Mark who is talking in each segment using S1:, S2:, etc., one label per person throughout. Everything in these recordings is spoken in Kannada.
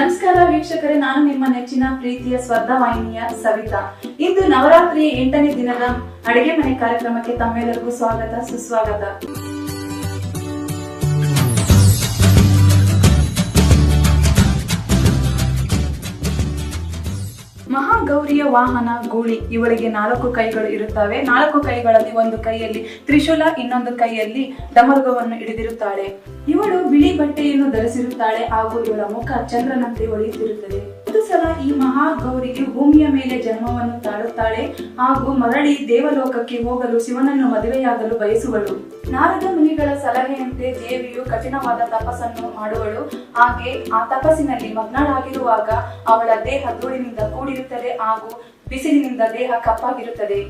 S1: ನಮಸ್ಕಾರ ವೀಕ್ಷಕರೇ, ನಾನು ನಿಮ್ಮ ನೆಚ್ಚಿನ ಪ್ರೀತಿಯ ಸ್ವರ್ಧ ವಾಹಿನಿಯ ಸವಿತಾ. ಇಂದು ನವರಾತ್ರಿ ಎಂಟನೇ ದಿನದ ಅಡಿಗೆ ಮನೆ ಕಾರ್ಯಕ್ರಮಕ್ಕೆ ತಮ್ಮೆಲ್ಲರಿಗೂ ಸ್ವಾಗತ, ಸುಸ್ವಾಗತ. ಮಹಾಗೌರಿಯ ವಾಹನ, ಗೂಳಿ ಇವಳಿಗೆ ನಾಲ್ಕು ಕೈಗಳು ಇರುತ್ತವೆ. ನಾಲ್ಕು ಕೈಗಳಲ್ಲಿ ಒಂದು ಕೈಯಲ್ಲಿ ತ್ರಿಶೂಲ, ಇನ್ನೊಂದು ಕೈಯಲ್ಲಿ ಡಮರುಗವನ್ನು ಹಿಡಿದಿರುತ್ತಾಳೆ. ಇವಳು ಬಿಳಿ ಬಟ್ಟೆಯನ್ನು ಧರಿಸಿರುತ್ತಾಳೆ. ಹಾಗೂ ಇವಳ ಮುಖ ಚಂದ್ರನಂತೆ ಹೊಳೆಯುತ್ತಿರುತ್ತದೆ. ಒಂದು ಸಲ ಈ ಮಹಾಗೌರಿಗೆ ಭೂಮಿಯ ಮೇಲೆ ಜನ್ಮವನ್ನು ತಾಳುತ್ತಾಳೆ ಹಾಗೂ ಮರಳಿ ದೇವಲೋಕಕ್ಕೆ ಹೋಗಲು ಶಿವನನ್ನು ಮದುವೆಯಾಗಲು ಬಯಸುವಳು. ನಾರದ ಮುನಿಗಳ ಸಲಹೆಯಂತೆ ದೇವಿಯು ಕಠಿಣವಾದ ತಪಸ್ಸನ್ನು ಮಾಡುವಳು. ಹಾಗೆ ಆ ತಪಸ್ಸಿನಲ್ಲಿ ಮಗ್ನಳಾಗಿರುವಾಗ ಅವಳ ದೇಹ ಧೂಳಿನಿಂದ ಕೂಡಿರುತ್ತದೆ ಹಾಗೂ ಬಿಸಿಲಿನಿಂದ ದೇಹ ಕಪ್ಪಾಗಿರುತ್ತದೆ.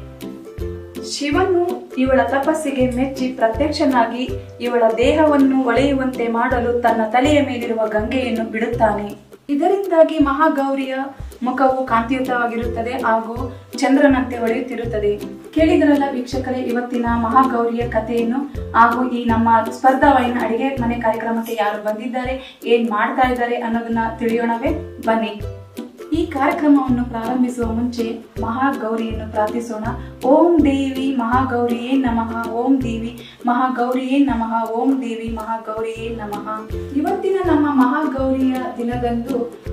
S1: ಶಿವನು ಇವಳ ತಪಸ್ಸಿಗೆ ಮೆಚ್ಚಿ ಪ್ರತ್ಯಕ್ಷನಾಗಿ ಇವಳ ದೇಹವನ್ನು ಒಳೆಯುವಂತೆ ಮಾಡಲು ತನ್ನ ತಲೆಯ ಮೇಲಿರುವ ಗಂಗೆಯನ್ನು ಬಿಡುತ್ತಾನೆ. ಇದರಿಂದಾಗಿ ಮಹಾಗೌರಿಯ ಮುಖವು ಕಾಂತಿಯುತವಾಗಿರುತ್ತದೆ ಹಾಗೂ ಚಂದ್ರನಂತೆ ಹೊಳೆಯುತ್ತಿರುತ್ತದೆ ಕೇಳಿದರಲ್ಲ ವೀಕ್ಷಕರೇ, ಇವತ್ತಿನ ಮಹಾಗೌರಿಯ ಕಥೆಯನ್ನು ಹಾಗೂ ಈ ನಮ್ಮ ಸ್ಪರ್ಧಾವಾಹಿನ ಅಡಿಗೆ ಮನೆ ಕಾರ್ಯಕ್ರಮಕ್ಕೆ ಯಾರು ಬಂದಿದ್ದಾರೆ, ಏನ್ ಮಾಡ್ತಾ ಇದ್ದಾರೆ ಅನ್ನೋದನ್ನ ತಿಳಿಯೋಣವೇ? ಬನ್ನಿ. ಈ ಕಾರ್ಯಕ್ರಮವನ್ನು ಪ್ರಾರಂಭಿಸುವ ಮುಂಚೆ ಮಹಾಗೌರಿಯನ್ನು ಪ್ರಾರ್ಥಿಸೋಣ. ಓಂ ದೇವಿ ಮಹಾಗೌರಿಯೇ ನಮಃ, ಓಂ ದೇವಿ ಮಹಾಗೌರಿಯೇ ನಮಃ, ಓಂ ದೇವಿ ಮಹಾಗೌರಿಯೇ ನಮಃ. ಇವತ್ತಿನ ನಮ್ಮ ಮಹಾಗೌರಿಯ ದಿನದಂದು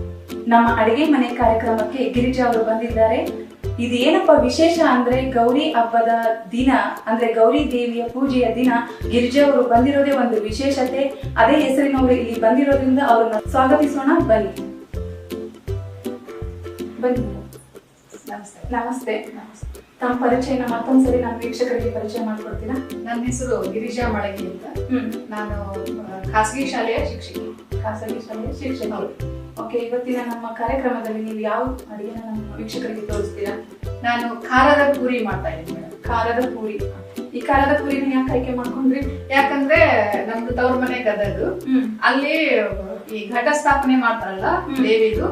S1: ನಮ್ಮ ಅಡಿಗೆ ಮನೆ ಕಾರ್ಯಕ್ರಮಕ್ಕೆ ಗಿರಿಜಾ ಅವರು ಬಂದಿದ್ದಾರೆ. ಇದು ಏನಪ್ಪ ವಿಶೇಷ ಅಂದ್ರೆ ಗೌರಿ ಹಬ್ಬದ ದಿನ, ಅಂದ್ರೆ ಗೌರಿ ದೇವಿಯ ಪೂಜೆಯ ದಿನ. ಗಿರಿಜಾ ಅವರು ಬಂದಿರೋದೇ ಒಂದು ವಿಶೇಷತೆ. ಅದೇ ಹೆಸರಿನವರು ಇಲ್ಲಿ ಬಂದಿರೋದ್ರಿಂದ ಅವ್ರನ್ನ ಸ್ವಾಗತಿಸೋಣ. ಬನ್ನಿ. ಬನ್ನಿ.
S2: ನಮಸ್ತೆ.
S1: ನಮಸ್ತೆ. ತಮ್ಮ ಪರಿಚಯನ ಮತ್ತೊಂದ್ಸರಿ ನಾನು ವೀಕ್ಷಕರಿಗೆ ಪರಿಚಯ ಮಾಡ್ಕೊಡ್ತೀರಾ
S2: ನನ್ನ ಹೆಸರು ಗಿರಿಜಾ ಮಳಗಿ ಅಂತ. ನಾನು ಖಾಸಗಿ ಶಾಲೆಯ ಶಿಕ್ಷಕಿ.
S1: ಖಾಸಗಿ ಶಾಲೆಯ ಶಿಕ್ಷಕರು
S2: ಹೌದು.
S1: ಓಕೆ ಇವತ್ತಿನ ನಮ್ಮ ಕಾರ್ಯಕ್ರಮದಲ್ಲಿ ನೀವು ಯಾವ ಅಡಿಗೆನ ನಮ್ಮ ವೀಕ್ಷಕರಿಗೆ ತೋರಿಸ್ತೀರಾ?
S2: ನಾನು ಖಾರದ ಪೂರಿ ಮಾಡ್ತಾ ಇದ್ದೀನಿ ಮೇಡಮ್.
S1: ಖಾರದ ಪೂರಿ. ಈ ಖಾರದ ಪೂರಿನ ಯಾಕೆ ಆಯ್ಕೆ ಮಾಡ್ಕೊಂಡ್ರಿ?
S2: ಯಾಕಂದ್ರೆ ನಮ್ದು ತವ್ರ ಮನೆ ಗದಗು. ಅಲ್ಲಿ ಈ ಘಟ ಸ್ಥಾಪನೆ ಮಾಡ್ತಾರಲ್ಲ ದೇವಿದು.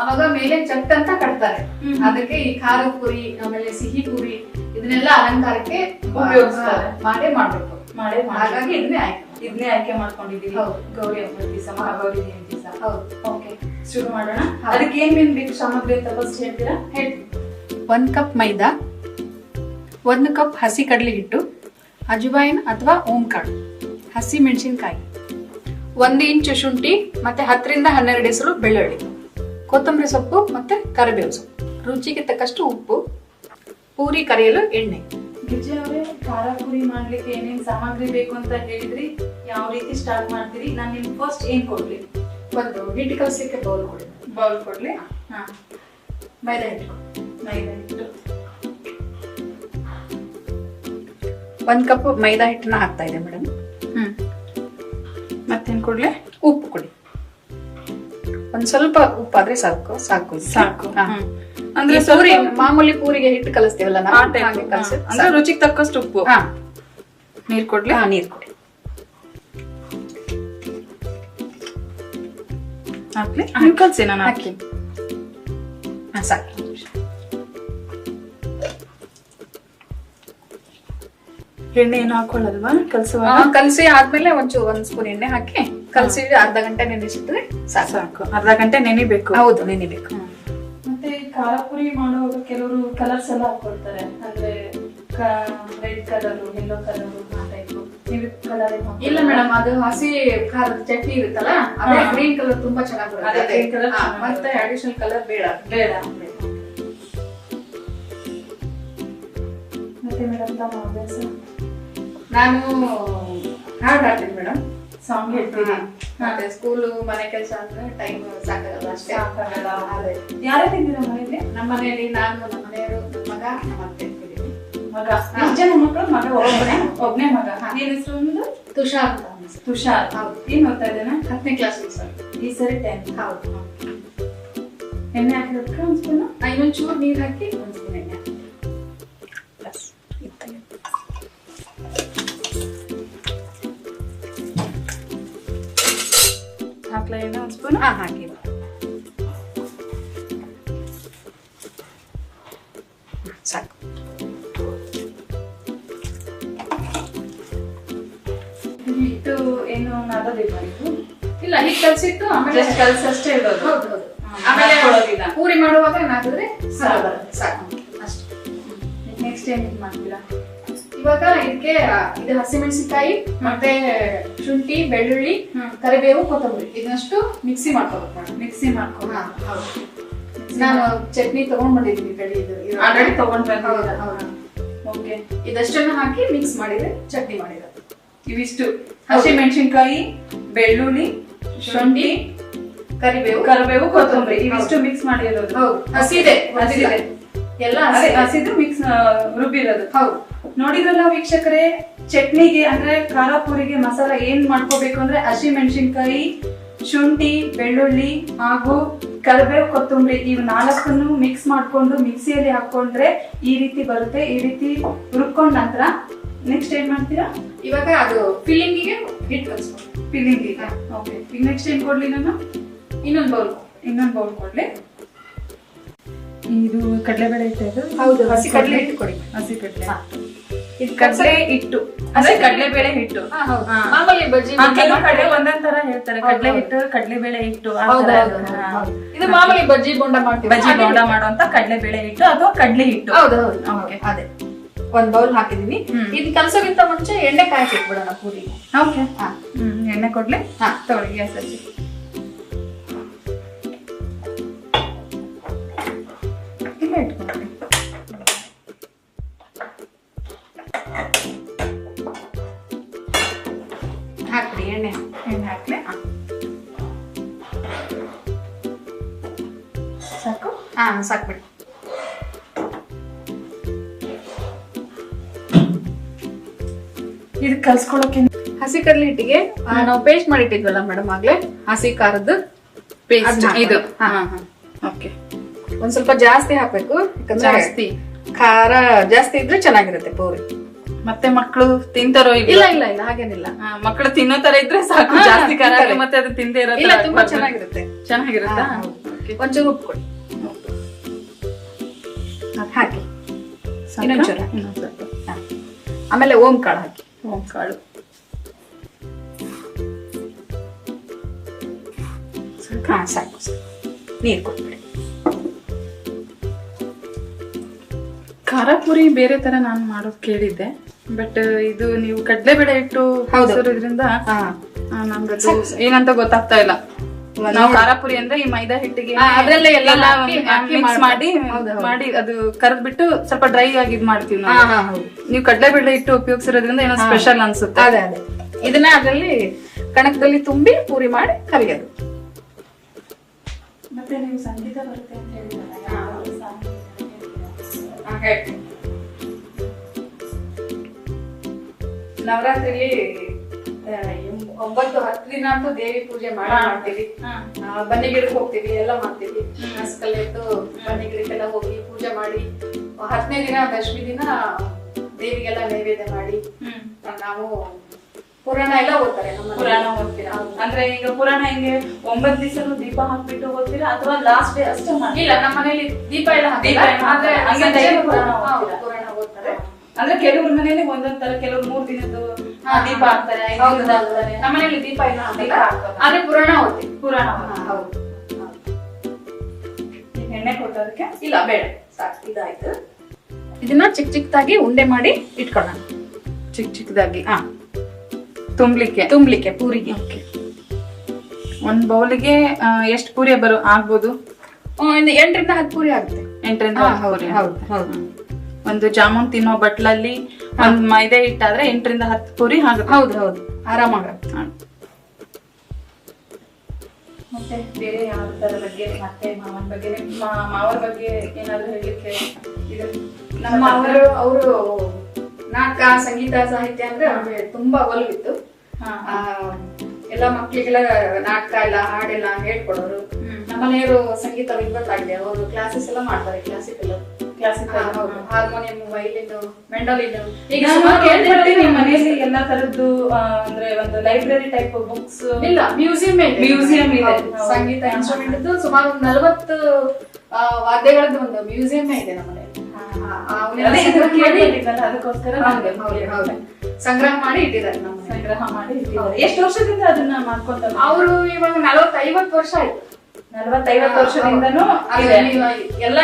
S2: ಅವಾಗ ಮೇಲೆ ಚಟ್ ಅಂತ ಕಟ್ತಾರೆ. ಅದಕ್ಕೆ ಈ ಖಾರದ ಪೂರಿ ಆಮೇಲೆ ಸಿಹಿ ಪೂರಿ ಇದನ್ನೆಲ್ಲ ಅಲಂಕಾರಕ್ಕೆ
S1: ಉಪಯೋಗಿಸ್ತಾರೆ.
S2: ಮಾಡೇ ಮಾಡ್ಬೇಕು.
S1: ಮಾಡೇ ಮಾಡಿ
S2: ಹಾಗಾಗಿ ಇದನ್ನೇ ಆಯ್ತು.
S1: ಇದನ್ನೇ ಆಯ್ಕೆ ಮಾಡ್ಕೊಂಡಿದ್ದೀವಿ.
S2: ಹೌದು.
S1: ಗೌರಿ ಹಬ್ಬದ ದಿವಸ ಮಹಾಗೌರಿ ದೇವಿ ದಿವಸ. ಓಕೆ ಶುರು ಮಾಡೋಣ. ಅದಕ್ಕೆ ಏನ್ ಏನ್ ಬೇಕು? ಸಾಮಗ್ರಿ ಅಂತ ಫಸ್ಟ್ ಹೇಳ್ತೀರಾ?
S2: ಹೇಳ್ತೀನಿ ಒಂದು ಕಪ್ ಮೈದಾ ಒಂದು ಕಪ್ ಹಸಿ ಕಡಲೆ ಹಿಟ್ಟು ಅಜವಾಯಿನ್ ಅಥವಾ ಓಂಕಾಳು ಹಸಿ ಮೆಣಸಿನಕಾಯಿ ಒಂದು ಇಂಚು ಶುಂಠಿ ಮತ್ತೆ ಹತ್ತರಿಂದ ಹನ್ನೆರಡು ಹೆಸರು ಬೆಳ್ಳುಳ್ಳಿ ಕೊತ್ತಂಬರಿ ಸೊಪ್ಪು ಮತ್ತೆ ಕರಿಬೇವು ಸೊಪ್ಪು. ರುಚಿಗೆ ತಕ್ಕಷ್ಟು ಉಪ್ಪು ಪೂರಿ ಕರಿಯಲು ಎಣ್ಣೆ.
S1: ಗಿರ್ಜಿ ಅವರೇ ಖಾರ ಪೂರಿ ಮಾಡ್ಲಿಕ್ಕೆ ಏನೇನ್ ಸಾಮಗ್ರಿ ಬೇಕು ಅಂತ ಹೇಳಿದ್ರಿ ಯಾವ ರೀತಿ ಸ್ಟಾರ್ಟ್ ಮಾಡ್ತೀರಿ? ನಾನು ನಿಮ್ಗೆ ಫಸ್ಟ್ ಏನು ಕೊಡ್ಲಿ?
S2: ಒಂದು ಹಿಟ್ಟು ಕಲಸಕ್ಕೆ ಬೌಲ್ ಕೊಡಿ.
S1: ಬೌಲ್ ಕೊಡ್ಲಿ? ಹಾಂ.
S2: ಮೈದಾ ಹಿಟ್ಟು.
S1: ಮೈದಾ ಹಿಟ್ಟು.
S2: ಒಂದು ಕಪ್ ಮೈದಾ ಹಿಟ್ಟನ್ನ ಹಾಕ್ತಾ ಇದೆ ಮೇಡಮ್
S1: ಹ್ಞೂ ಮತ್ತೇನ್ ಕೊಡ್ಲಿ?
S2: ಉಪ್ಪು ಕೊಡಿ. ಒಂದ್ ಸ್ವಲ್ಪ ಉಪ್ಪಾದ್ರೆ ಸಾಕು ಸಾಕು.
S1: ಸಾಕು.
S2: ಹಾ. ಅಂದ್ರೆ ಪೂರಿ ಮಾಮೂಲಿ ಪೂರಿಗೆ ಹಿಟ್ಟು ಕಲಿಸ್ತೀವಲ್ಲ ನಾವು
S1: ಆ type.
S2: ಹಾಗೆ.
S1: ಅಂದ್ರೆ ರುಚಿಗೆ ತಕ್ಕಷ್ಟು ಉಪ್ಪು.
S2: ಹಾ.
S1: ನೀರ್ ಕೊಡ್ಲಿ?
S2: ಹಾ, ನೀರ್ ಕೊಡಿ.
S1: ಹಾಕ್ಲಿ? ಹಂಗೆ ಕಲ್ಸಿ ನಾನು
S2: ಹಾಕಿ. ಹಾ ಸಾಕು.
S1: ಎಣ್ಣೆ ಏನು ಹಾಕೊಳ್ಳಲ್ವಾ?
S2: ಆ,
S1: ಕಲ್ಸುವಾಗ
S2: ಕಲಸಿ ಆದ್ಮೇಲೆ ಒಂಚೂರು ಒಂದ್ ಸ್ಪೂನ್ ಎಣ್ಣೆ ಹಾಕಿ ಕಲಸಿ ಅರ್ಧ ಗಂಟೆ ನೆನೆಸಿದ್ರೆ ಸಾಕು.
S1: ಸಾಕು. ಅರ್ಧ ಗಂಟೆ ನೆನಿಬೇಕು.
S2: ಹೌದು ನೆನಿಬೇಕು.
S1: ಮತ್ತೆ ಖಾರ ಪುರಿ ಮಾಡುವಾಗ ಕೆಲವರು ಕಲರ್ಸ್ ಎಲ್ಲ ಹಾಕೊಳ್ತಾರೆ ಅಂದ್ರೆ ರೆಡ್ ಕಲರ್ ಯೆಲ್ಲೋ ಕಲರ್ ಆ ಟೈಪ್ ನೀವು ಕಲರ್
S2: ಇಲ್ಲ ಮೇಡಮ್ ಅದು ಹಸಿ ಖಾರದ ಚಟ್ನಿ ಇರುತ್ತಲ್ಲ ಅದೇ ಗ್ರೀನ್ ಕಲರ್ ತುಂಬಾ ಚೆನ್ನಾಗಿ ಬರುತ್ತೆ.
S1: colour
S2: ಮತ್ತೆ ಅಡಿಷನಲ್ ಕಲರ್ ಬೇಡ.
S1: ಬೇಡ ಮತ್ತೆ ಮೇಡಮ್ ತಮ್ಮ ಅಭ್ಯಾಸ?
S2: ನಾನು ಹಾಡು ಹಾಡ್ತೀನಿ ಮೇಡಮ್
S1: ಸಾಂಗ್ ಹೇಳ್ತೀರಿ.
S2: ಮತ್ತೆ ಸ್ಕೂಲು ಮನೆ ಕೆಲಸ ಅಂದ್ರೆ ಟೈಮ್ ಸಾಕಾಗಲ್ಲ ಅಷ್ಟೇ.
S1: ಸಾಕಾಗಲ್ಲ.
S2: ಅದೇ.
S1: ಯಾರ್ಯಾರಿದ್ದೀರಾ ಮನೇಲಿ
S2: ನಮ್ಮ ಮನೆಯಲ್ಲಿ ನಾನು ನಮ್ಮ ಮನೆಯವರು ನಮ್ಮ ಮಗ ನಮ್ಮ ಅತ್ತೆ
S1: ಮಗ. ಎಷ್ಟು ಜನ ಮಕ್ಕಳು ಮಗ ಒಬ್ಬನೇ ಒಬ್ನೇ ಮಗ. ಹೆಸರು ಒಂದು
S2: ತುಷಾರ್ ಅಂತ.
S1: ತುಷಾರ್.
S2: ಹೌದು.
S1: ಏನ್ ಓದ್ತಾ ಇದ್ದಾನೆ?
S2: ಹತ್ತನೇ ಕ್ಲಾಸ್ ಸರ್.
S1: ಈ ಸರಿ ಟೆಂತ್
S2: ಹೌದು.
S1: ಎಣ್ಣೆ ಹಾಕಿರೋದಕ್ಕೆ ಒಂದು ಸ್ಪೂನು
S2: ಇನ್ನೊಂದ್ ಚೂರು ನೀರ್ ಹಾಕಿ. ಹಾ ಹಾಕಿ ಸಾಕು.
S1: ಹಿಟ್ಟು ಏನು ನಾದೋದಿಲ್ಲ ಇದು?
S2: ಇಲ್ಲ ಹೀಗೆ ಕಲ್ಸಿತ್ತು ಆಮೇಲೆ
S1: ಕಲ್ಸಷ್ಟೇ ಇಡೋದು
S2: ಹೌದು ಹೌದು. ಆಮೇಲೆ
S1: ಹಾಕೊಳ್ಳೋದಿಲ್ಲ.
S2: ಪೂರಿ ಮಾಡುವಾಗ ಏನಾದ್ರೆ ಸಾಕು ಸಾಕು. ಅಷ್ಟೇ.
S1: ನೆಕ್ಸ್ಟ್ ಏನ್ ಮಾಡ್ತೀರಾ?
S2: ಇವಾಗ ಇದಕ್ಕೆ ಇದು ಹಸಿಮೆಣಸಿನಕಾಯಿ ಮತ್ತೆ ಶುಂಠಿ ಬೆಳ್ಳುಳ್ಳಿ. ಕರಿಬೇವು ಕೊತ್ತಂಬರಿ. ಇದನ್ನಷ್ಟು ಮಿಕ್ಸಿ ಮಾಡ್ಕೋಬೇಕು
S1: ಮಿಕ್ಸಿ ಮಾಡ್ಕೋ
S2: ನಾನು ಚಟ್ನಿ ತಗೊಂಡ್ ಬಂದಿದ್ದೀನಿ ಕಡಿ ಇದು
S1: ಆಲ್ರೆಡಿ ತಗೊಂಡ್ ಓಕೆ
S2: ಇದಷ್ಟನ್ನು ಹಾಕಿ ಮಿಕ್ಸ್ ಮಾಡಿದ್ರೆ ಚಟ್ನಿ ಮಾಡಿರೋದು.
S1: ಇವಿಷ್ಟು. ಹಸಿ ಮೆಣಸಿನಕಾಯಿ ಬೆಳ್ಳುಳ್ಳಿ ಶುಂಠಿ
S2: ಕರಿಬೇವು
S1: ಕರಿಬೇವು ಕೊತ್ತಂಬರಿ. ಇವಿಷ್ಟು ಮಿಕ್ಸ್ ಮಾಡಿರೋದು.
S2: ಹಸಿದೆ
S1: ಹಸಿದೆ.
S2: ಎಲ್ಲ
S1: ಅದೇ
S2: ಹಸಿದೆ.
S1: ಮಿಕ್ಸ್ ರುಬ್ಬಿರೋದು
S2: ಹೌದು.
S1: ನೋಡಿದ್ರಲ್ಲ ವೀಕ್ಷಕರೇ ಚಟ್ನಿಗೆ ಅಂದ್ರೆ ಖಾರ ಪೂರಿಗೆ ಮಸಾಲ ಏನ್ ಮಾಡ್ಕೋಬೇಕು ಅಂದ್ರೆ ಹಸಿ ಮೆಣಸಿನ್ಕಾಯಿ ಶುಂಠಿ ಬೆಳ್ಳುಳ್ಳಿ ಹಾಗೂ ಕರಿಬೇವು ಕೊತ್ತಂಬರಿ ಇವು ನಾಲ್ಕನ್ನು ಮಿಕ್ಸ್ ಮಾಡ್ಕೊಂಡು ಮಿಕ್ಸಿಯಲ್ಲಿ ಹಾಕೊಂಡ್ರೆ ಈ ರೀತಿ ಬರುತ್ತೆ. ಈ ರೀತಿ ರುಬ್ಕೊಂಡ ನಂತರ ನೆಕ್ಸ್ಟ್ ಏನ್ ಮಾಡ್ತೀರಾ?
S2: ಇವಾಗ ಅದು ಫಿಲ್ಲಿಂಗಿಗೆ ಹಿಟ್ಟು
S1: ಫಿಲ್ಲಿಂಗ್ ಓಕೆ ಈಗ ನೆಕ್ಸ್ಟ್ ಏನ್ ಕೊಡ್ಲಿ ನಾನು?
S2: ಇನ್ನೊಂದು ಬೌಲ್
S1: ಇನ್ನೊಂದು ಬೌಲ್ ಕೊಡ್ಲಿ. ಇದು ಕಡಲೆಬೇಳೆ ಹಿಟ್ಟು ಇದು
S2: ಹೌದು ಹಸಿ ಕಡಲೆ ಹಿಟ್ಟು ಕೊಡಿ
S1: ಹಸಿ ಕಡಲೆ. ಇದು ಕಡಲೆ ಹಿಟ್ಟು. ಅಂದ್ರೆ ಕಡಲೆಬೇಳೆ ಹಿಟ್ಟು.
S2: ಮಾಮೂಲಿ ಬಜ್ಜಿ
S1: ಕೆಲವು ಕಡೆ ಒಂದೊಂದ್ ತರ ಹೇಳ್ತಾರೆ. ಕಡಲೆ. ಹಿಟ್ಟು ಕಡಲೆಬೇಳೆ ಹಿಟ್ಟು.
S2: ಇದು ಮಾಮೂಲಿ ಬಜ್ಜಿ ಬೋಂಡ ಮಾಡ್ತೀವಿ.
S1: ಬಜ್ಜಿ ಬೋಂಡ ಮಾಡುವಂತ ಕಡಲೆಬೇಳೆ ಹಿಟ್ಟು ಅಥವಾ ಕಡಲೆ ಹಿಟ್ಟು.
S2: ಹೌದು ಹೌದು. ಅದೇ. ಒಂದ್ ಬೌಲ್ ಹಾಕಿದೀನಿ.
S1: ಹ್ಮ್.
S2: ಇದು ಕಲ್ಸೋಕ್ಕಿಂತ ಮುಂಚೆ ಎಣ್ಣೆ ಕಾಯಿ ಇಟ್ಬಿಡೋಣ ಪೂರಿ
S1: ಓಕೆ ಎಣ್ಣೆ ಕೊಡ್ಲಿ?
S2: ಹಾ.
S1: ತಗೊಳ್ಳಿ ಗ್ಯಾಸ್ ಹಚ್ಚಿ. ಇಲ್ಲ ಇಟ್ಕೊಳ್ಳಿ
S2: ಹಾಕ್ಬಿಡಿ ಎಣ್ಣೆ.
S1: ಎಣ್ಣೆ ಹಾಕ್ಲಿ. ಸಾಕು?
S2: ಹಾ ಸಾಕ್ಬಿಡಿ.
S1: ಇದು ಕಲ್ಸ್ಕೊಳಕ್ಕೆ
S2: ಹಸಿ ಕಡಲೆ ಹಿಟ್ಟಿಗೆ ನಾವು ಪೇಸ್ಟ್ ಮಾಡಿಟ್ಟಿದ್ವಲ್ಲ ಮೇಡಮ್ ಆಗ್ಲೇ? ಹಸಿ ಖಾರದ್ದು
S1: ಪೇಸ್ಟ್ ಇದು.
S2: ಹಾ
S1: ಹಾ.
S2: ಒಂದ್ ಸ್ವಲ್ಪ ಜಾಸ್ತಿ ಹಾಕ್ಬೇಕು ಯಾಕಂದ್ರೆ
S1: ಜಾಸ್ತಿ
S2: ಖಾರ ಜಾಸ್ತಿ ಇದ್ರೆ ಚೆನ್ನಾಗಿರುತ್ತೆ ಪೂರಿ
S1: ಮತ್ತೆ ಮಕ್ಕಳು ತಿಂತಾರೋ
S2: ಇಲ್ಲ
S1: ಇಲ್ಲ
S2: ಇಲ್ಲ ಇಲ್ಲ ಹಾಗೇನಿಲ್ಲ
S1: ಮಕ್ಕಳು ತಿನ್ನೋ ತರ ಇದ್ರೆ ಸಾಕು
S2: ಹಾ,
S1: ಜಾಸ್ತಿ ಖಾರ
S2: ತಿಂತಾರೆ.
S1: ಮತ್ತೆ ಅದು ತಿಂದೇ ಇರೋ
S2: ಇಲ್ಲ
S1: ತರ
S2: ತುಂಬಾ. ಚೆನ್ನಾಗಿರುತ್ತೆ
S1: ಚೆನ್ನಾಗಿರುತ್ತಾ
S2: ಹಾ, ಹೌದು.
S1: Okay.
S2: ಒಂಚೂರು ಉಪ್ಪು ಕೊಡಿ ಹಾಕಿ
S1: ಸಾಕಾ?
S2: ಇನ್ನೊಂಚೂರು ಹಾಕಿ.
S1: ಇನ್ನೊಂದ್ ಸ್ವಲ್ಪ.
S2: ಹಾ. ಆಮೇಲೆ ಓಂ ಕಾಳು ಹಾಕಿ
S1: ಓಂ ಕಾಳು
S2: ಹಾ ಸಾಕು ಸಾಕು. ನೀರು ಕೊಟ್ಬಿಡಿ
S1: ಖಾರ ಪುರಿ ಬೇರೆ ತರ ನಾನು ಮಾಡೋದ್ ಕೇಳಿದ್ದೆ. ಬಟ್ ಇದು ನೀವು ಕಡ್ಲೆಬೇಳೆ ಇಟ್ಟು ಹೌದ್ರಿಂದ ನಮ್ಗದು ಏನಂತ ಗೊತ್ತಾಗ್ತಾ ಇಲ್ಲ ನಾವು ಖಾರ ಪುರಿ ಅಂದ್ರೆ ಈ ಮೈದಾ ಹಿಟ್ಟಿಗೆ
S2: ಅದ್ರಲ್ಲೇ ಎಲ್ಲ
S1: ಮಿಕ್ಸ್ ಮಾಡಿ. ಮಾಡಿ ಅದು ಕರೆದ್ಬಿಟ್ಟು ಸ್ವಲ್ಪ ಡ್ರೈ ಆಗಿ ಇದ್ ಮಾಡ್ತೀವಿ ನೀವು. ನಾವು ಕಡ್ಲೆಬೇಳೆ ಹಿಟ್ಟು ಉಪಯೋಗಿಸಿರೋದ್ರಿಂದ ಏನೋ ಸ್ಪೆಷಲ್ ಅನ್ಸುತ್ತೆ.
S2: ಅದೇ ಅದೇ. ಇದನ್ನ ಅದರಲ್ಲಿ ಕಣಕದಲ್ಲಿ ತುಂಬಿ ಪೂರಿ ಮಾಡಿ ಕರಿಯೋದು.
S1: ಮತ್ತೆ ನೀವು ಸಂಗೀತ ಬರುತ್ತೆ ಅಂತ
S2: ನವರಾತ್ರಿಲಿ ಆ, ನವರಾತ್ರಿಲಿ ಒಂಬತ್ತು ಹತ್ತು ದಿನ ಅಂತೂ ದೇವಿ ಪೂಜೆ ಮಾಡಿ ಮಾಡ್ತೀವಿ. ಬನ್ನಿಗಿಡಕ್ಕೆ ಬನ್ನಿ ಗಿಡಕ್ಕೆ ಹೋಗ್ತೀವಿ ಎಲ್ಲ ಮಾಡ್ತೀವಿ. ಹಸ್ಕಲ್ಲೆದ್ದು ಬನ್ನಿಗಿಡಕ್ಕೆಲ್ಲ ಬನ್ನಿ ಗಿಡಕ್ಕೆಲ್ಲ ಹೋಗಿ ಪೂಜೆ ಮಾಡಿ ಹತ್ತನೇ ದಿನ ದಶಮಿ ದಿನ ದೇವಿಗೆಲ್ಲ ನೈವೇದ್ಯ ಮಾಡಿ ನಾವು ಪುರಾಣ ಎಲ್ಲ ಓದ್ತಾರೆ ನಮ್ಮ
S1: ಪುರಾಣ ಓದ್ತೀರಾ? ಅಂದ್ರೆ ಈಗ ಪುರಾಣ ಹಿಂಗೆ ಒಂಬತ್ ದಿವಸನು ದೀಪ ಹಾಕ್ಬಿಟ್ಟು ಓದ್ತೀರಾ ಅಥವಾ ಲಾಸ್ಟ್ ಡೇ ಅಷ್ಟೇ?
S2: ಇಲ್ಲ ನಮ್ಮ ಮನೇಲಿ ದೀಪ ಎಲ್ಲ
S1: ಪುರಾಣ ಓದ್ತೀರಾ? ಅಂದ್ರೆ ಕೆಲವ್ರ ಮನೇಲಿ ಒಂದೊಂದ್ ತರ ಕೆಲವ್ರು ಮೂರ್ ದಿನದ್ದು ದೀಪ ಹಾಕ್ತಾರೆ.
S2: ನಮ್ಮ ಮನೇಲಿ ದೀಪ ಇಲ್ಲ. ಆದ್ರೆ ಪುರಾಣ ಓದ್ತೀವಿ.
S1: ಪುರಾಣ
S2: ಹೌದು.
S1: ಎಣ್ಣೆ ಕೊಟ್ಟೋದಕ್ಕೆ
S2: ಇಲ್ಲ ಬೇಡ. ಸಾಕು ಇದಾಯ್ತು. ಇದನ್ನ ಚಿಕ್ಕ ಚಿಕ್ಕದಾಗಿ ಉಂಡೆ ಮಾಡಿ ಇಟ್ಕೊಳ್ಳೋಣ.
S1: ಚಿಕ್ಕ ಚಿಕ್ಕದಾಗಿ
S2: ಹಾ.
S1: ತುಂಬ್ಲಿಕ್ಕೆ
S2: ತುಂಬಲಿಕ್ಕೆ ಪೂರಿಗೆ.
S1: ಒಂದ್ ಬೌಲಿಗೆ ಎಷ್ಟು ಪೂರಿ ಬರೋ ಆಗ್ಬೋದು?
S2: ಒಂದು ಎಂಟರಿಂದ ಹತ್ತು ಪೂರಿ ಆಗುತ್ತೆ.
S1: ಎಂಟರಿಂದ
S2: ಹೌದು
S1: ಪೂರಿ
S2: ಹೌದು ಹೌದು
S1: ಒಂದು ಜಾಮೂನ್ ತಿನ್ನೋ ಬಟ್ಲಲ್ಲಿ ಒಂದ್ ಮೈದೆ ಇಟ್ಟಾದ್ರೆ ಎಂಟರಿಂದ ಹತ್ತು ಪೂರಿ ಆಗುತ್ತೆ.
S2: ಹೌದು ಹೌದು. ಆರಾಮಾಗುತ್ತೆ.
S1: ಮತ್ತೆ ಬೇರೆ ಯಾವ ತರ ಬಗ್ಗೆ ಮತ್ತೆ ಮಾವನ ಬಗ್ಗೆ ಮಾವರ ಬಗ್ಗೆ ಏನಾದ್ರು ಹೇಳಿಕ್ಕೆ ಇದು
S2: ನಮ್ಮ ಅವರು ಅವರು ನಾಟಕ ಸಂಗೀತ ಸಾಹಿತ್ಯ ಅಂದ್ರೆ ಅವ್ರಿಗೆ ತುಂಬಾ ಒಲವಿತ್ತು. ಎಲ್ಲ ಮಕ್ಕಳಿಗೆಲ್ಲ ನಾಟಕ ಎಲ್ಲ ಹಾಡೆಲ್ಲ ಹೇಳ್ಕೊಡೋರು.
S1: ನಮ್ಮನೆಯವರು
S2: ನಮ್ಮ ಮನೆಯವರು ಸಂಗೀತ ವಿದ್ವತ್ತಾಗಿದೆ. ಅವರು ಕ್ಲಾಸಸ್ ಎಲ್ಲ ಮಾಡ್ತಾರೆ ಕ್ಲಾಸಿಕಲ್. ಹಾರ್ಮೋನಿಯಂ ವೈಲಿನ್ ಮೆಂಡೋಲಿನ್ ಈಗ
S1: ನಾನು
S2: ಸುಮಾರು
S1: ಕೇಳ್ಪಟ್ಟೆ ನಿಮ್ ಮನೆಯಲ್ಲಿ ಎಲ್ಲಾ ತರದ್ದು ಅಂದ್ರೆ ಒಂದು ಲೈಬ್ರರಿ ಟೈಪ್ ಬುಕ್ಸ್
S2: ಇಲ್ಲ ಮ್ಯೂಸಿಯಂ ಇದೆ.
S1: Museum ಇದೆ.
S2: ಸಂಗೀತ ಇನ್ಸ್ಟ್ರೂಮೆಂಟ್ ಸುಮಾರು ಒಂದು ನಲವತ್ತು ವಾದ್ಯಗಳದ್ದು ಒಂದು ಮ್ಯೂಸಿಯಂ ಇದೆ ನಮ್ಮ
S1: ಅದಕ್ಕೋಸ್ಕರ.
S2: ಸಂಗ್ರಹ ಮಾಡಿ ಇಟ್ಟಿದ್ದಾರೆ
S1: ಸಂಗ್ರಹ ಮಾಡಿ ಇಟ್ಟಿದ್ದಾರೆ. ಎಷ್ಟು ವರ್ಷದಿಂದ ಅದನ್ನ ಮಾಡ್ಕೊಂತ
S2: ಅವರು ಇವಾಗ ನಲವತ್ತು ಐವತ್ತು ವರ್ಷ ಆಯ್ತು.
S1: ನಲವತ್ತೈವತ್ತು ವರ್ಷದಿಂದನೂ
S2: ಎಲ್ಲ.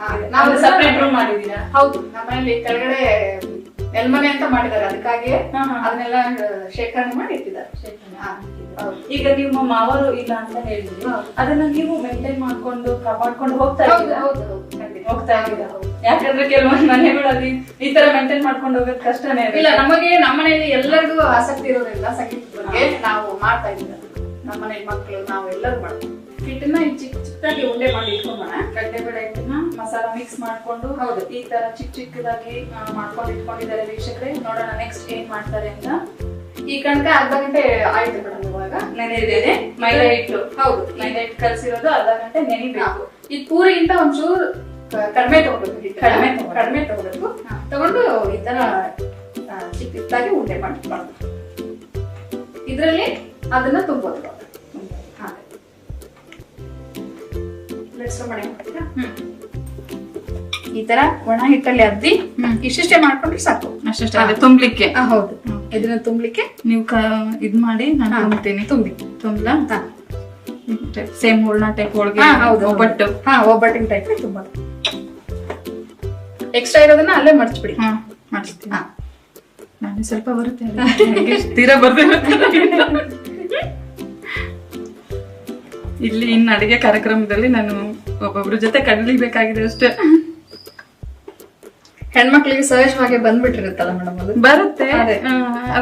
S2: ಹಾ,
S1: ನಾವು ಸಪರೇಟ್ ರೂಮ್ ಮಾಡಿದೀರಾ
S2: ಹೌದು. ನಮ್ಮಲ್ಲಿ ಕೆಳಗಡೆ ನೆಲ್ಮನೆ ಅಂತ ಮಾಡಿದ್ದಾರೆ. ಅದಕ್ಕಾಗಿ. ಅದನ್ನೆಲ್ಲ ಶೇಖರಣೆ ಮಾಡಿ ಇಟ್ಟಿದ್ದಾರೆ.
S1: ಈಗ ನಿಮ್ಮ ಮಾವರು ಇಲ್ಲ ಅಂತ ಹೇಳಿದ್ರಿ. ಅದನ್ನ ನೀವು ಮೇಂಟೈನ್ ಮಾಡ್ಕೊಂಡು ಕಾಪಾಡ್ಕೊಂಡು ಹೋಗ್ತಾ ಇದ್ದೀರಾ. ಹೋಗ್ತಾ ಇದ್ದೀರಾ? ಯಾಕಂದ್ರೆ ಕೆಲವೊಂದು ಮನೆಗಳಲ್ಲಿ ಈ ತರ ಮೇಂಟೈನ್ ಮಾಡ್ಕೊಂಡು ಹೋಗೋದು ಕಷ್ಟನೇ.
S2: ಇಲ್ಲ ನಮಗೆ ನಮ್ಮನೆಯಲ್ಲಿ ಎಲ್ಲರಿಗೂ ಆಸಕ್ತಿ ಇರೋದ್ರಿಂದ ಸಂಗೀತದ ಬಗ್ಗೆ ನಾವು ಮಾಡ್ತಾ ಇದ್ದೀವಿ. ನಮ್ಮನೆ ಮಕ್ಕಳು ನಾವು ಎಲ್ಲರೂ ಮಾಡ್ತೀವಿ. ಹಿಟ್ಟನ್ನ ಚಿಕ್ಕ ಚಿಕ್ಕದಾಗಿ ಉಂಡೆ ಮಾಡಿ ಇಟ್ಕೊಂಬೋಣ?
S1: ಕಡ್ಲೆಬೇಳೆ ಹಿಟ್ಟನ್ನ ಮಸಾಲ ಮಿಕ್ಸ್ ಮಾಡ್ಕೊಂಡು
S2: ಹೌದು.
S1: ಈ ತರ ಚಿಕ್ಕ ಚಿಕ್ಕದಾಗಿ ಮಾಡ್ಕೊಂಡು ಇಟ್ಕೊಂಡಿದ್ದಾರೆ ವೀಕ್ಷಕರೇ. ನೋಡೋಣ ನೆಕ್ಸ್ಟ್ ಏನ್ ಮಾಡ್ತಾರೆ ಅಂತ.
S2: ಈ ಕಣಕ ಅರ್ಧ ಗಂಟೆ ಆಯ್ತು ಮೇಡಮ್ ಇವಾಗ.
S1: ನೆನೆದೇನೆ ಮೈದಾ ಹಿಟ್ಟು.
S2: ಹೌದು.
S1: ಮೈದಾ ಹಿಟ್ಟು ಕಲಸಿರೋದು ಅರ್ಧ ಗಂಟೆ ನೆನಿಬೇಕು.
S2: ಈ ಪೂರಿಗಿಂತ ಒಂಚೂರು ಕಡಿಮೆ.
S1: ಕಡಿಮೆ ತಗೊಳ್ಬೇಕು.
S2: ಕಡಿಮೆ ತಗೋಬೇಕು ತಗೊಂಡು ಈ ತರ ಆ, ಚಿಕ್ಕ ಚಿಕ್ಕದಾಗಿ ಉಂಡೆ ಮಾಡಿ ಮಾಡ್ಬೇಕು ಇದರಲ್ಲಿ ಅದನ್ನ ತುಂಬೋದು. ಹಾಗೆ. ಈ ತರ ಒಣ ಹಿಟ್ಟಲ್ಲಿ ಅದ್ದಿ ಇಷ್ಟಿಷ್ಟೇ ಮಾಡ್ಕೊಂಡ್ರೆ ಸಾಕು.
S1: ಅಷ್ಟೇ ಅದೇ ತುಂಬ್ಲಿಕ್ಕೆ.
S2: ಹೌದು. ಇದನ್ನ ತುಂಬ್ಲಿಕ್ಕೆ
S1: ನೀವು ಇದ್ ಮಾಡಿ ನಾನು
S2: ಹಾಕ್ತೇನೆ
S1: ತುಂಬ್ತೀನಿ.
S2: ತುಂಬಿ.
S1: ತುಂಬಲ. ಸೇಮ್ ಹೂರ್ಣ ಟೈಪ್
S2: ಹೌದು.
S1: ಒಬ್ಬಟ್ಟು.
S2: ಹಾ ಒಬ್ಬಟ್ಟಿನ ಟೈಪ್ ತುಂಬೋದು. ಎಕ್ಸ್ಟ್ರಾ ಇರೋದನ್ನ ಅಲ್ಲೇ ಮರ್ಚ್ಬಿಡಿ.
S1: ಹಾ ಮಾಡಿಸ್ತೀನಿ
S2: ಹಾ.
S1: ನಾನು ಸ್ವಲ್ಪ ಬರುತ್ತೆ ನಂಗೆ ತೀರಾ ಬರ್ದೇ ಇಲ್ಲಿ ಇನ್ನು ಅಡಿಗೆ ಕಾರ್ಯಕ್ರಮದಲ್ಲಿ ನಾನು ಒಬ್ಬೊಬ್ರ ಜೊತೆ ಕಲಿಬೇಕಾಗಿದೆ ಅಷ್ಟೇ.
S2: ಹೆಣ್ಮಕ್ಳಿಗೆ ಸಹಜವಾಗಿ ಬಂದ್ಬಿಟ್ಟಿರುತ್ತಲ್ಲ ಮೇಡಮ್ ಅದು?
S1: ಬರುತ್ತೆ.
S2: ಅದೇ.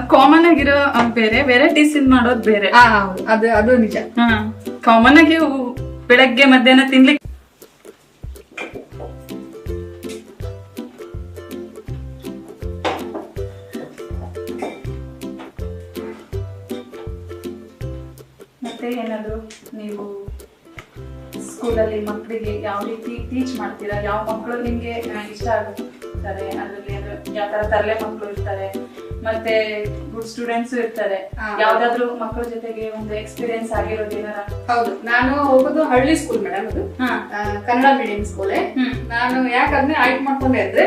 S1: ಕಾಮನ್ ಆಗಿರೋ ಆ, ಬೇರೆ ವೆರೈಟೀಸ್ ಇನ್ ಮಾಡೋದು ಬೇರೆ.
S2: ಹಾ ಹೌದು. ಅದು ಅದು ನಿಜ.
S1: ಹಾ. ಕಾಮನ್ ಆಗಿ ಬೆಳಗ್ಗೆ ಮಧ್ಯಾಹ್ನ ತಿನ್ಲಿಕ್ಕೆ ಮತ್ತೆ ಏನಾದ್ರು ನೀವು ಸ್ಕೂಲಲ್ಲಿ ಮಕ್ಕಳಿಗೆ ಯಾವ ರೀತಿ ಟೀಚ್ ಮಾಡ್ತೀರಾ? ಯಾವ ಮಕ್ಕಳು ನಿಮ್ಗೆ ಇಷ್ಟ ಆಗುತ್ತಾರೆ? ಅದರಲ್ಲಿ ಯಾವ ತರ ತರಲೆ ಮಕ್ಕಳು ಇರ್ತಾರೆ? ಮತ್ತೆ ಗುಡ್ ಸ್ಟೂಡೆಂಟ್ಸ್ ಇರ್ತಾರೆ. ಯಾವ್ದಾದ್ರು ಮಕ್ಕಳ ಜೊತೆಗೆ ಒಂದು ಎಕ್ಸ್ಪೀರಿಯನ್ಸ್ ಆಗಿರೋದು ಏನಾರ?
S2: ಹೌದು. ನಾನು ಹೋಗೋದು ಹಳ್ಳಿ ಸ್ಕೂಲ್ ಮೇಡಮ್ ಅದು. ಕನ್ನಡ ಮೀಡಿಯಂ ಸ್ಕೂಲೇ ನಾನು ಯಾಕಂದ್ರೆ ಅದನ್ನೇ ಆಯ್ಕೆ ಮಾಡ್ಕೊಂಡೆ ಅಂದ್ರೆ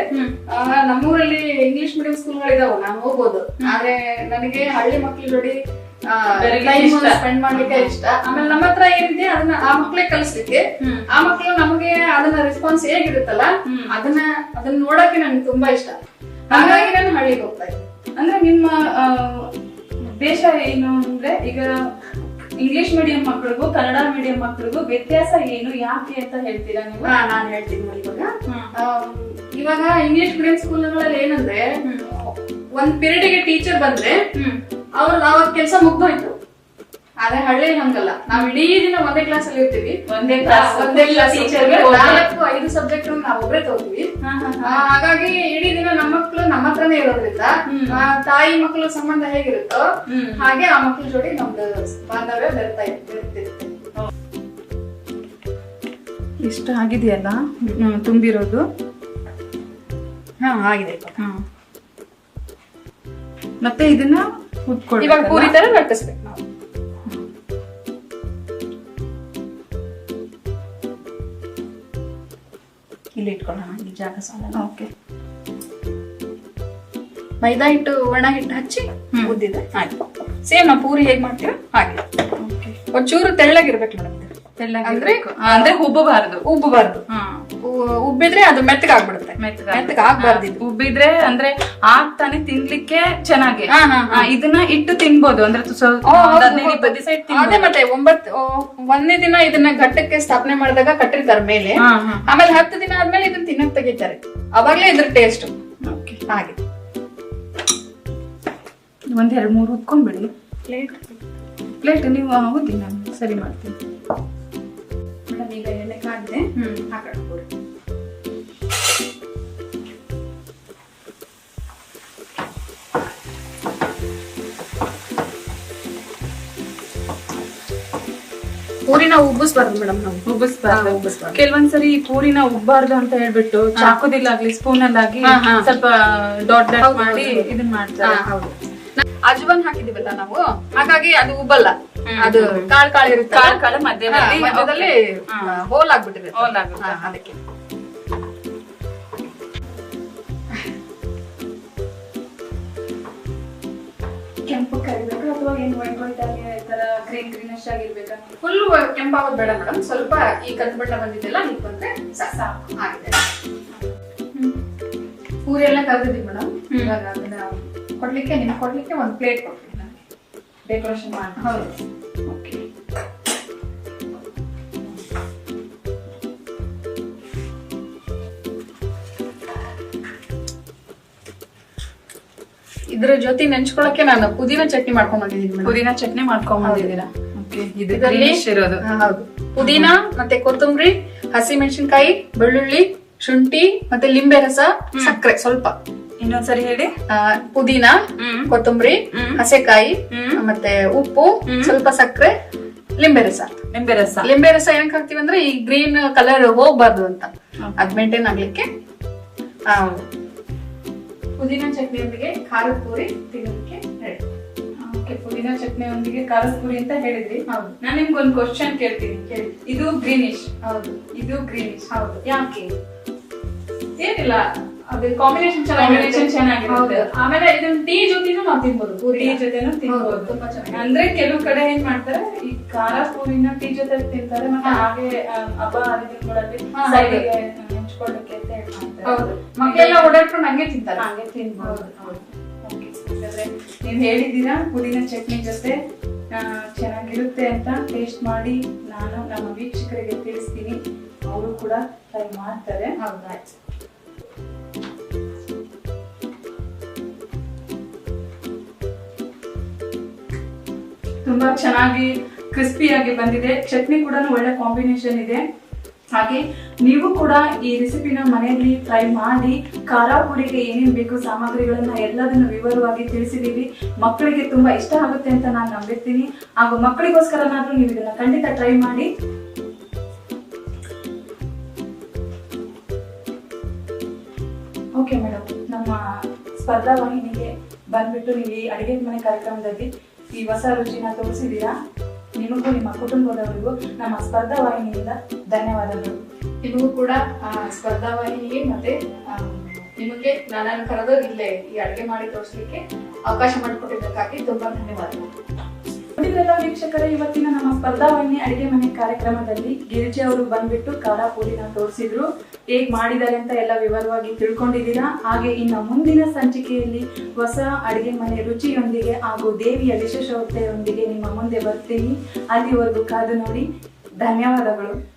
S2: ನಮ್ಮೂರಲ್ಲಿ ಇಂಗ್ಲಿಷ್ ಮೀಡಿಯಂ ಸ್ಕೂಲ್ಗಳಿದಾವೆ ನಾನು ಹೋಗ್ಬೋದು. ಆದ್ರೆ ನನಗೆ ಹಳ್ಳಿ ಮಕ್ಕಳ ಜೋಡಿ. ಸ್ಪೆಂಡ್ ಮಾಡ್ಲಿಕ್ಕೆ ಇಷ್ಟ. ಆಮೇಲೆ ನಮ್ಮ ಹತ್ರ ಏನಿದೆ ಅದನ್ನ ಆ ಮಕ್ಳಿಗೆ ಕಲಿಸ್ಲಿಕ್ಕೆ. ಆ ಮಕ್ಳು ನಮಗೆ ಅದನ್ನ ರೆಸ್ಪಾನ್ಸ್ ಹೇಗಿರುತ್ತಲ್ಲ. ಅದನ್ನ ಅದನ್ನ ನೋಡಕ್ಕೆ ನನಗೆ ತುಂಬಾ ಇಷ್ಟ. ಹಾಗಾಗಿ ನಾನು ಹಳ್ಳಿಗೆ ಹೋಗ್ತಾ
S1: ಅಂದ್ರೆ ನಿಮ್ಮ ಉದ್ದೇಶ ಏನು ಅಂದ್ರೆ ಈಗ ಇಂಗ್ಲಿಷ್ ಮೀಡಿಯಂ ಮಕ್ಕಳಿಗೂ ಕನ್ನಡ ಮೀಡಿಯಂ ಮಕ್ಕಳಿಗೂ ವ್ಯತ್ಯಾಸ ಏನು ಯಾಕೆ ಅಂತ ಹೇಳ್ತೀರಾ ನೀವು?
S2: ನಾನು ಹೇಳ್ತೀನಿ ಇವಾಗ. ಇವಾಗ ಇಂಗ್ಲಿಷ್ ಮೀಡಿಯಂ ಸ್ಕೂಲ್ಗಳಲ್ಲಿ ಏನಂದ್ರೆ ಒಂದ್ ಪೀರಿಯಡ್ಗೆ ಟೀಚರ್ ಬಂದ್ರೆ ಅವ್ರ ಅವಾಗ ಕೆಲಸ ಮುಗ್ದೋಯ್ತು. ಆದ್ರೆ ಹಳ್ಳಿ ಹಂಗಲ್ಲ. ನಾವ್ ಇಡೀ ದಿನ ಒಂದೇ ಕ್ಲಾಸ್ ಅಲ್ಲಿ ಇರ್ತೀವಿ.
S1: ಒಂದೇ ಕ್ಲಾಸ್
S2: ಒಂದೇ ಕ್ಲಾಸ್ ನಾಲ್ಕು ಐದು ಸಬ್ಜೆಕ್ಟ್ ನಾವ್ ಒಬ್ಬರೇ ತಗೋತೀವಿ.
S1: ಹಾ, ಹಾ, ಹಾ.
S2: ಹಾಗಾಗಿ ಇಡೀ ದಿನ ನಮ್ಮ ಮಕ್ಕಳು ನಮ್ಮ ಹತ್ರನೇ ಇರೋದ್ರಿಂದ ತಾಯಿ ಮಕ್ಕಳು ಸಂಬಂಧ ಹೇಗಿರುತ್ತೋ ಹಾಗೆ ಆ ಮಕ್ಳ ಜೋಡಿ ನಮ್ದು ಬಾಂಧವ್ಯ ಬೆರ್ತಾ ಇರ್ತೀವಿ ಬೆರ್ತಿರುತ್ತೆ
S1: ಇಷ್ಟ ಆಗಿದೆಯಲ್ಲ? ಹ್ಮ್, ತುಂಬಿರೋದು?
S2: ಹಾ ಆಗಿದೆ.
S1: ಹಾ. ಮತ್ತೆ ಇದನ್ನ?
S2: ಇವಾಗ ಪೂರಿ ತರ ಲಟ್ಟಿಸ್ಬೇಕು ನಾವು ಇಲ್ಲಿ ಇಟ್ಕೊಳ್ಳೋಣ ಈ ಜಾಗ ಸಾಲ
S1: ಓಕೆ.
S2: ಮೈದಾ ಹಿಟ್ಟು ಒಣ ಹಿಟ್ಟು ಹಚ್ಚಿ. ಉದ್ದಿದೆ. ಆಯ್ತು. ಸೇಮ್ ನಾವು ಪೂರಿ ಹೇಗ್ ಮಾಡ್ತೀವಿ ಹಾಗೆ. ಒಂಚೂರು ತೆಳ್ಳಗಿರ್ಬೇಕು ಮೇಡಮ್
S1: ಅಂದ್ರೆ ಅಂದ್ರೆ
S2: ಉಬ್ಬಬಾರದು. ಉಬ್ಬಬಾರ್ದು. ಉಬ್ಬಿದ್ರೆ ಅದು ಮೆತ್ತಗಾಗ್ಬಿಡುತ್ತೆ.
S1: ಮೆತ್ತಗೆ
S2: ಮೆತ್ತಗೆ ಆಗ್ಬಾರ್ದು
S1: ಉಬ್ಬಿದ್ರೆ ಅಂದ್ರೆ ಆಗ್ತಾನೆ ತಿನ್ಲಿಕ್ಕೆ ಚೆನ್ನಾಗಿ. ಇದನ್ನ ಇಟ್ಟು ತಿನ್ಬೋದು. ಅಂದ್ರೆ
S2: ಅದೇ ಮತ್ತೆ ಒಂಬತ್ತು ಓ, ಒಂದನೇ ದಿನ ಇದನ್ನ ಘಟ್ಟಕ್ಕೆ ಸ್ಥಾಪನೆ ಮಾಡಿದಾಗ ಕಟ್ಟಿರ್ತಾರೆ ಮೇಲೆ. ಆಮೇಲೆ ಹತ್ತು ದಿನ ಆದ್ಮೇಲೆ ಇದನ್ನ ತಿನ್ನಕ್ ತೆಗಿತಾರೆ. ಅವಾಗ್ಲೇ ಇದ್ರ ಟೇಸ್ಟ್. ಹಾಗೆ.
S1: ಒಂದ್ ಎರಡ್ ಮೂರು ಉತ್ಕೊಂಡ್ಬಿಡಿ
S2: ಪ್ಲೇಟ್
S1: ಪ್ಲೇಟ್ ನೀವು ಹೌದಿ ನಾನು. ಸರಿ ಮಾಡ್ತೀನಿ.
S2: ಮೇಡಮ್ ಈಗ ಎಣ್ಣೆ ಕಾದಿದೆ
S1: ಹ್ಮ್.
S2: ಹಾಕೋಣ. ಪೂರಿನ ಉಬ್ಬಿಸ್ಬಾರ್ದು ಮೇಡಮ್ ನಾವು.
S1: ಉಬ್ಬಿಸ್ಬಾರ್ದು.
S2: ಉಬ್ಬಿಸ್ಬಾರ್ದು.
S1: ಕೆಲವೊಂದ್ಸರಿ ಪೂರಿನ ಉಬ್ಬಾರ್ದು ಅಂತ ಹೇಳ್ಬಿಟ್ಟು ಚಾಕುದಿಲ್ಲಾಗ್ಲಿ ಸ್ಪೂನ್
S2: ಆಗಿ
S1: ಸ್ವಲ್ಪ ಡಾಟ್ ಡಾಟ್ ಮಾಡಿ ಇದನ್ನ ಮಾಡ್ತಾರೆ.
S2: ಹೌದು. ಅಜ್ವಾನ್ ಹಾಕಿದಿವಲ್ಲ ನಾವು? ಹಾಗಾಗಿ ಅದು ಉಬ್ಬಲ್ಲ. ಅದು ಕಾಳು ಕಾಳು ಇರುತ್ತೆ
S1: ಕಾಳು ಕಾಳು ಮಧ್ಯದಲ್ಲಿ
S2: ಮಧ್ಯದಲ್ಲಿ ಹೋಲ್ ಆಗ್ಬಿಟ್ಟಿದೆ
S1: ಹೋಲ್
S2: ಅದಕ್ಕೆ.
S1: ಕೆಂಪು ಕರಿಬೇಕು ಅಥವಾ ಏನು ಮಾಡ್ಕೊಳ್ತಾರೆ ಗ್ರೀನ್ ಗ್ರೀನಿಶ್ ಆಗಿರ್ಬೇಕಾ
S2: ಫುಲ್ ಕೆಂಪಾಗೋದು ಬೇಡ ಮೇಡಮ್ ಸ್ವಲ್ಪ ಈ ಕಂದು ಬಣ್ಣ ಬಂದಿದ್ದೆಲ್ಲ ನೀವು ಬಂದ್ರೆ ಸಾಕು ಆಗಿದೆ. ಪೂರಿ ಎಲ್ಲ ಕರೆದಿದ್ದೀವಿ ಮೇಡಮ್. ಇವಾಗ ಅದನ್ನ ಕೊಡ್ಲಿಕ್ಕೆ ನಿಮ್ಗೆ ಕೊಡ್ಲಿಕ್ಕೆ ಒಂದು ಪ್ಲೇಟ್ ಕೊಡ್ತೀನಿ ನಾನು
S1: ಡೆಕೋರೇಷನ್ ಮಾಡಿ
S2: ಹೌದು.
S1: ಓಕೆ
S2: ಇದ್ರ ಜೊತೆ ನೆಂಚ್ಕೊಳಕ್ಕೆ ನಾನು ಪುದೀನ ಚಟ್ನಿ ಮಾಡ್ಕೊಂಡ್ ಬಂದಿದ್ದೀನಿ
S1: ಪುದೀನ ಚಟ್ನಿ ಮಾಡ್ಕೊಂಡ್ ಬಂದಿದ್ದೀರಾ?
S2: ಇದರಲ್ಲಿ
S1: ಇರೋದು.
S2: ಪುದೀನ ಮತ್ತೆ ಕೊತ್ತಂಬರಿ ಹಸಿ ಮೆಣಸಿನಕಾಯಿ ಬೆಳ್ಳುಳ್ಳಿ ಶುಂಠಿ ಮತ್ತೆ ಲಿಂಬೆ ರಸ ಸಕ್ಕರೆ ಸ್ವಲ್ಪ.
S1: ಇನ್ನೊಂದ್ಸರಿ ಹೇಳಿ.
S2: ಪುದೀನ. ಕೊತ್ತಂಬರಿ. ಹಸೆಕಾಯಿ ಮತ್ತೆ ಉಪ್ಪು ಸ್ವಲ್ಪ ಸಕ್ಕರೆ ಲಿಂಬೆ ರಸ.
S1: ಲಿಂಬೆ ರಸ.
S2: ಲಿಂಬೆ ರಸ ಏನಕ್ಕೆ ಹಾಕ್ತಿವಿ ಅಂದ್ರೆ ಈ ಗ್ರೀನ್ ಕಲರ್ ಹೋಗ್ಬಾರ್ದು ಅಂತ. ಅದ್ ಮೇಂಟೈನ್ ಆಗ್ಲಿಕ್ಕೆ ಆ, ಪುದೀನ ಚಟ್ನಿಯೊಂದಿಗೆ ಖಾರದ ಪೂರಿ ತಿನ್ನೋದಕ್ಕೆ ಹೇಳಿ.
S1: ಓಕೆ ಪುದೀನ ಚಟ್ನಿಯೊಂದಿಗೆ ಖಾರದ ಪೂರಿ ಅಂತ ಹೇಳಿದ್ರಿ.
S2: ಹೌದು.
S1: ನಾನು ನಿಮ್ಗೆ ಒಂದು ಕ್ವಶನ್ ಕೇಳ್ತೀನಿ.
S2: ಕೇಳಿ.
S1: ಇದು ಗ್ರೀನಿಶ್
S2: ಹೌದು.
S1: ಇದು ಗ್ರೀನಿಶ್
S2: ಹೌದು.
S1: ಯಾಕೆ?
S2: ಏನಿಲ್ಲ. ಅದು ಕಾಂಬಿನೇಷನ್
S1: ಕಾಂಬಿನೇಷನ್ ಚೆನ್ನಾಗಿರುತ್ತೆ.
S2: ಆಮೇಲೆ ಇದನ್ನ ಟೀ ಜೊತೆನೂ ನಾವು ತಿನ್ಬೋದು. ಪೂರಿ
S1: ಟೀ ಜೊತೆನೂ ತಿನ್ಬೋದು.
S2: ತುಂಬಾ ಚೆನ್ನಾಗಿ
S1: ಅಂದ್ರೆ ಕೆಲವು ಕಡೆ ಏನ್ ಮಾಡ್ತಾರೆ ಈ ಖಾರ ಪೂರಿನ ಟೀ ಜೊತೆ ತಿಂತಾರೆ ಮತ್ತೆ. ಹಾಗೆ ಹಬ್ಬ ಹರಿದಿನಗಳಲ್ಲಿ
S2: ಹೌದು.
S1: ನೆಂಚ್ಕೊಳ್ಳಕ್ಕೆ ಅಂತ ಹೇಳಿ
S2: ಹೌದು. ಮಕ್ಕಳೆಲ್ಲ ಓಡಾಡ್ಕೊಂಡು ಹಂಗೆ ತಿಂತಾರೆ.
S1: ಹಾಗೆ ತಿನ್ಬೋದು.
S2: ಹೌದು,
S1: ನೀವ್ ಹೇಳಿದ್ದೀರಾ ಪುದೀನ ಚಟ್ನಿ ಜೊತೆ ಚೆನ್ನಾಗಿರುತ್ತೆ ಅಂತ ಟೇಸ್ಟ್ ಮಾಡಿ ನಾನು ನಮ್ಮ ವೀಕ್ಷಕರಿಗೆ ತಿಳಿಸ್ತೀನಿ. ಅವರು ಕೂಡ ಟ್ರೈ ಮಾಡ್ತಾರೆ.
S2: ಹೌದಾಯ್ತು
S1: ತುಂಬಾ ಚೆನ್ನಾಗಿ ಕ್ರಿಸ್ಪಿಯಾಗಿ ಬಂದಿದೆ. ಚಟ್ನಿ ಕೂಡ ಒಳ್ಳೆ ಕಾಂಬಿನೇಷನ್ ಇದೆ. ಹಾಗೆ ನೀವು ಕೂಡ ಈ ರೆಸಿಪಿನ ಮನೆಯಲ್ಲಿ ಟ್ರೈ ಮಾಡಿ ಖಾರ ಪುರಿಗೆ ಏನೇನು ಬೇಕು ಸಾಮಗ್ರಿಗಳನ್ನ ಎಲ್ಲದನ್ನು ವಿವರವಾಗಿ ತಿಳಿಸಿದೀವಿ ಮಕ್ಕಳಿಗೆ ತುಂಬಾ ಇಷ್ಟ ಆಗುತ್ತೆ ಅಂತ ನಾನು ನಂಬಿರ್ತೀನಿ. ಹಾಗೂ ಮಕ್ಕಳಿಗೋಸ್ಕರನಾದ್ರೂ ನೀವು ಇದನ್ನ ಖಂಡಿತ ಟ್ರೈ ಮಾಡಿ. ಓಕೆ ಮೇಡಮ್ ನಮ್ಮ ಸ್ಪರ್ಧಾ ವಾಹಿನಿಗೆ ಬಂದ್ಬಿಟ್ಟು ನೀವು ಈ ಅಡಿಗೆ ಮನೆ ಕಾರ್ಯಕ್ರಮದಲ್ಲಿ ಈ ಹೊಸ ರುಚಿನ ತೋರಿಸಿದ್ದೀರಾ? ನಿಮಗೂ ನಿಮ್ಮ ಕುಟುಂಬದವರಿಗೂ ನಮ್ಮ ಸ್ಪರ್ಧಾ ವಾಹಿನಿಯಿಂದ ಧನ್ಯವಾದಗಳು.
S2: ನಿಮಗೂ ಕೂಡ ಸ್ಪರ್ಧಾ ವಾಹಿನಿಗೆ ಮತ್ತೆ ನಿಮಗೆ ನಾನು ಕರೆದು ಈ ಅಡುಗೆ ಮಾಡಿ ತೋರಿಸ್ಲಿಕ್ಕೆ ಅವಕಾಶ ಮಾಡಿಕೊಟ್ಟಿದ್ದಕ್ಕಾಗಿ ತುಂಬಾ ಧನ್ಯವಾದಗಳು.
S1: ನೋಡಿದ್ರಲ್ಲ ವೀಕ್ಷಕರೇ, ಇವತ್ತಿನ ನಮ್ಮ ಸ್ಪರ್ಧಾ ವಾಹಿನಿ ಅಡಿಗೆ ಮನೆ ಕಾರ್ಯಕ್ರಮದಲ್ಲಿ ಗಿರಿಜಿ ಅವರು ಬಂದ್ಬಿಟ್ಟು ಖಾರ ಪೂರಿನ ತೋರಿಸಿದ್ರು. ಹೇಗ್ ಮಾಡಿದ್ದಾರೆ ಅಂತ ಎಲ್ಲ ವಿವರವಾಗಿ ತಿಳ್ಕೊಂಡಿದ್ದೀರಾ? ಹಾಗೆ ಇನ್ನ ಮುಂದಿನ ಸಂಚಿಕೆಯಲ್ಲಿ ಹೊಸ ಅಡಿಗೆ ಮನೆ ರುಚಿಯೊಂದಿಗೆ ಹಾಗೂ ದೇವಿಯ ವಿಶೇಷತೆಯೊಂದಿಗೆ ನಿಮ್ಮ ಮುಂದೆ ಬರ್ತೀನಿ. ಅಲ್ಲಿವರೆಗೂ ಕಾದು ನೋಡಿ. ಧನ್ಯವಾದಗಳು.